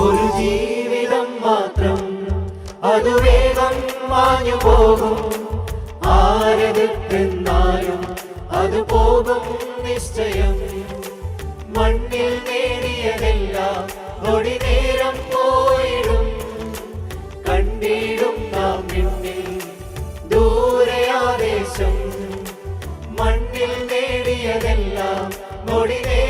ഒരു ജീവിതം മാത്രം. അത് വേഗം മാഞ്ഞു പോകും. ആരതെന്നാലും അത് പോകും നിശ്ചയം. മണ്ണിൽ നേടിയതെല്ലാം ഒടി നേരം പോയിടും. കണ്ടിടും നാം പിന്നിൽ ദൂരയാദേശം മണ്ണിൽ നേടിയതെല്ലാം ഒടി നേരം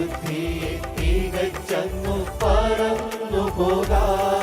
വിശുദ്ധിയെ തികച്ചങ്ങു പറന്നു പോകാം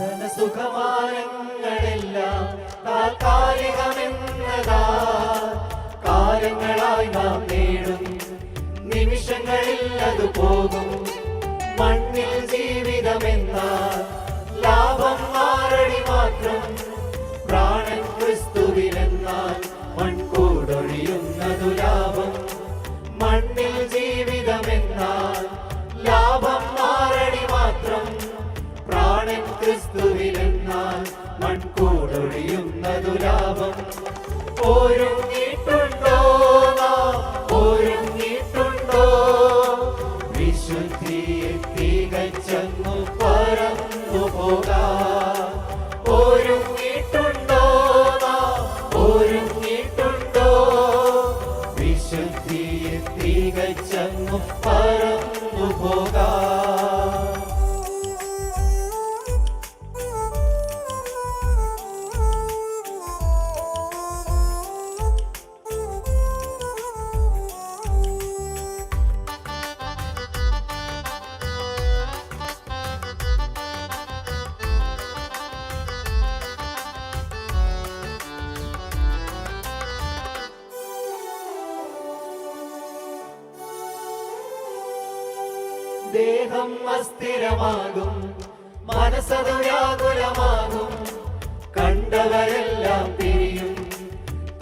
ധനസുഖമാനങ്ങളെല്ലാം താൽക്കാലികമെന്നതാ. കാലങ്ങളായി നാം നേടും. നിമിഷങ്ങളിൽ അത് പോകും. മണ്ണിൽ ജീവിതമെന്നാൽ ലാഭം മാറടി മാത്രം ദേഹം അസ്ഥിരമാകും മനസ്സതു കണ്ടവരെല്ലാം പിരിയും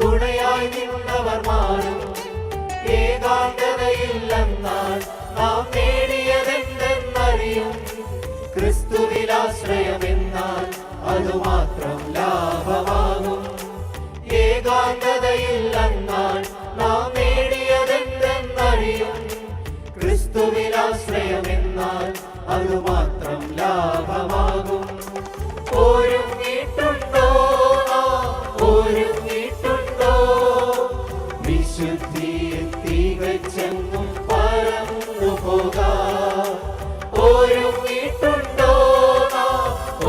തുണയായി നിന്നവർ മാറും. ഏകാന്തതയില്ലെന്നാൽ ക്രിസ്തുവിലാശ്രയമെന്നാൽ അതുമാത്രം ലാഭമാകും. ഒരുങ്ങിയിട്ടുണ്ടോ? ഒരുങ്ങിയിട്ടുണ്ടോ? വിശുദ്ധിയെ തികച്ചെങ്ങും പറന്നു പോകാം. ഒരുങ്ങിയിട്ടുണ്ടോ?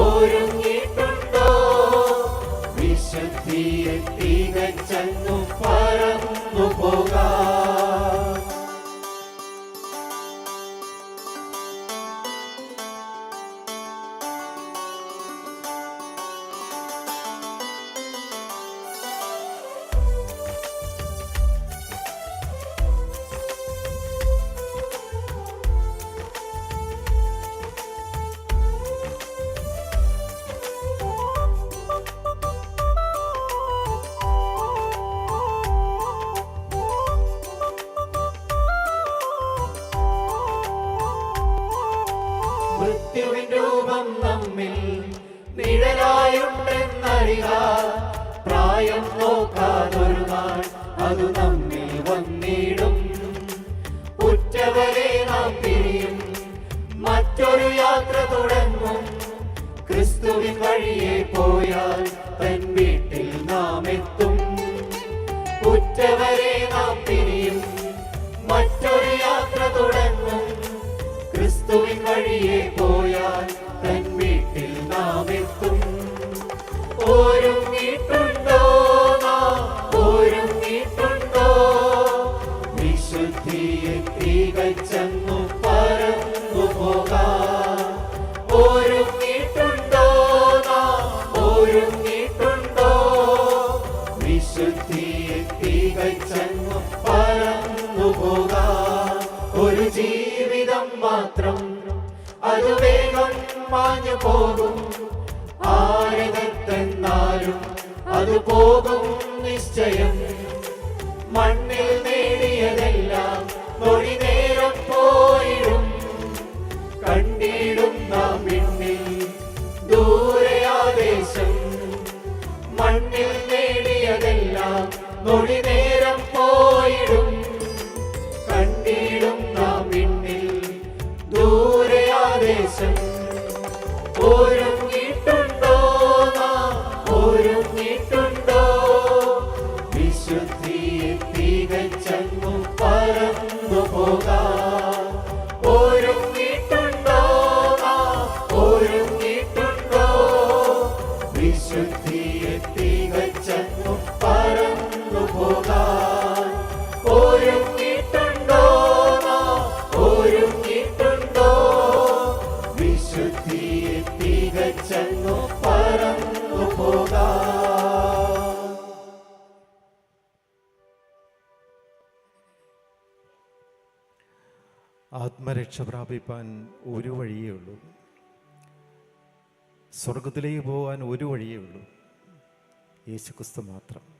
ഒരുങ്ങിയിട്ടുണ്ടോ? വിശുദ്ധിയെ തികച്ചെങ്ങും പ്രായം നോക്കാതൊരു നാൾ അത് നമ്മിൽ വന്നിടും. ഉറ്റവരെ നാം പിരിയും. മറ്റൊരു യാത്ര തുടങ്ങും. ക്രിസ്തുവിൻ വഴിയെ പോയാൽ തൻ മാഞ്ഞു പോകും. ആരകത്തെന്നാലും അത് പോകും നിശ്ചയം. മണ്ണിൽ നേടിയതെല്ലാം നൊടി നേരം പോയിടും. ആത്മരക്ഷ പ്രാപിപ്പാൻ ഒരു വഴിയേ ഉള്ളൂ. സ്വർഗത്തിലേക്ക് പോകാൻ ഒരു വഴിയേ ഉള്ളൂ. യേശുക്രിസ്തു മാത്രം.